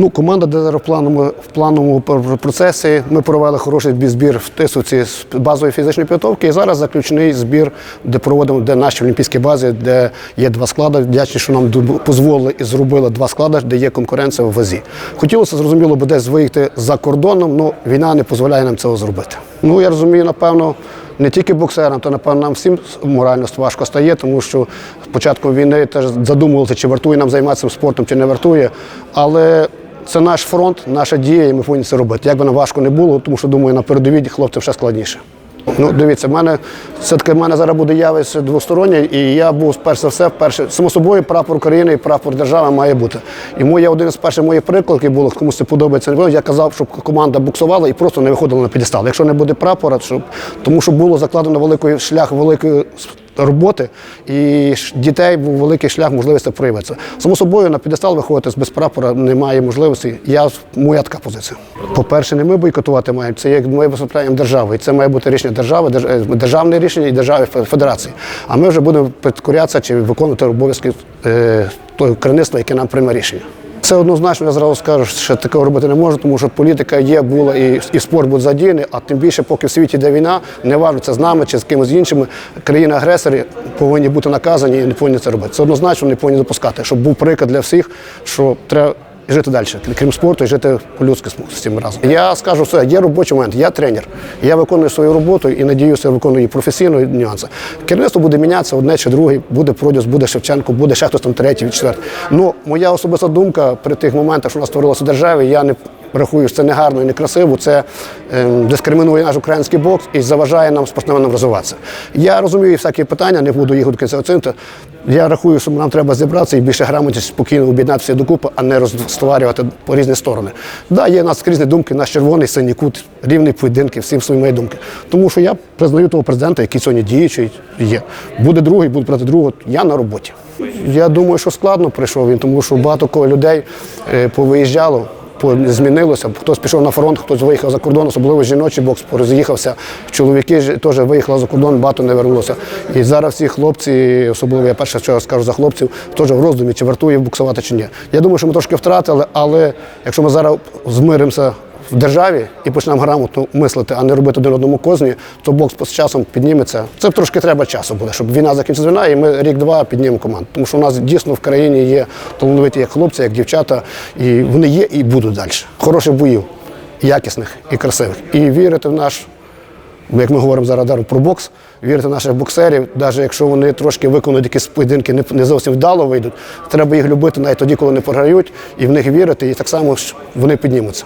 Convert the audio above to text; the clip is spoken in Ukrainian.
Ну, команда де в плановому, в плановому пр- процесі. Ми провели хороший бі- збір в Тисовці з базової фізичної підготовки. І зараз заключний збір, де проводимо, де наші олімпійські бази, де є два склади. Вдячні, що нам дозволили і зробили два склади, де є конкуренція в вазі. Хотілося, зрозуміло, би десь виїхати за кордоном, але війна не дозволяє нам цього зробити. Ну, я розумію, напевно, не тільки боксерам, то напевно нам всім морально важко стає, тому що з початку війни теж задумувалися, чи вартує нам займатися спортом, чи не вартує. Але це наш фронт, наша дія, і ми повинні це робити. Як би нам важко не було, тому що думаю, на передовій хлопцям ще складніше. Ну, дивіться, в мене все-таки в мене зараз буде явище двостороннє, і я був перш за все, перше, само собою, прапор України і прапор держави має бути. І моє один з перших моїх прикладів було, комусь це подобається, не я казав, щоб команда буксувала і просто не виходила на підестал. Якщо не буде прапора, щоб тому що було закладено великий шлях великої роботи, і дітей був великий шлях можливості проявитися. Само собою на підестал виходити без прапора немає можливості. Я моя така позиція. По-перше, не ми бойкотувати маємо. Це як ми виступаємо держави. І це має бути рішення держави, е, державне рішення і держави федерації. А ми вже будемо підкорятися чи виконувати обов'язки е, того керівництва, яке нам прийме рішення. Це однозначно, я зразу скажу, що такого робити не можу, тому що політика є, була і, і спорт буде задіяний, а тим більше, поки в світі йде війна, не важливо, це з нами чи з кимось іншими, країни-агресори повинні бути наказані і не повинні це робити. Це однозначно не повинні допускати, щоб був приклад для всіх, що треба жити далі, крім спорту, і жити по-людськи з цим разом. Я скажу все, є робочий момент, я тренер. Я виконую свою роботу і надіюся, виконую її професійно і нюанси. Керівництво буде мінятися одне чи друге, буде Продюс, буде Шевченко, буде ще хтось там третій, четвертий. Ну, моя особиста думка при тих моментах, що у нас створилося в державі, я не рахую, що це не гарно і не красиво. Це ем, дискримінує наш український бокс і заважає нам спортсменам розвиватися. Я розумію всякі питання, не буду їх до кінця оцінити. Я рахую, що нам треба зібратися і більше грамоті спокійно об'єднатися докупи, а не розстворювати по різні сторони. Да, є у нас різні думки, наш червоний синій кут, рівний поєдинки, всі свої мої думки. Тому що я признаю того президента, який сьогодні діючий є. Буде другий, буде проти другого. Я на роботі. Я думаю, що складно прийшов він, тому що багато кого людей е, повиїжджало. Змінилося, хтось пішов на фронт, хтось виїхав за кордон, особливо жіночий бокс роз'їхався. Чоловіки теж виїхали за кордон, багато не вернулося. І зараз всі хлопці, особливо я перше, що скажу за хлопців, теж в роздумі, чи вартує буксувати, чи ні. Я думаю, що ми трошки втратили, але якщо ми зараз змиримося в державі і почнемо грамотно мислити, а не робити один одному козні, то бокс з часом підніметься. Це трошки треба часу буде, щоб війна закінчилась війна, і ми рік-два піднімемо команду. Тому що у нас дійсно в країні є талановиті як хлопці, як дівчата, і вони є і будуть далі. Хороших боїв, якісних і красивих. І вірити в наш як ми говоримо зараз про бокс, вірити в наших боксерів, навіть якщо вони трошки виконують якісь поєдинки, не, зовсім вдало вийдуть, треба їх любити навіть тоді, коли не програють, і в них вірити, і так само вони піднімуться.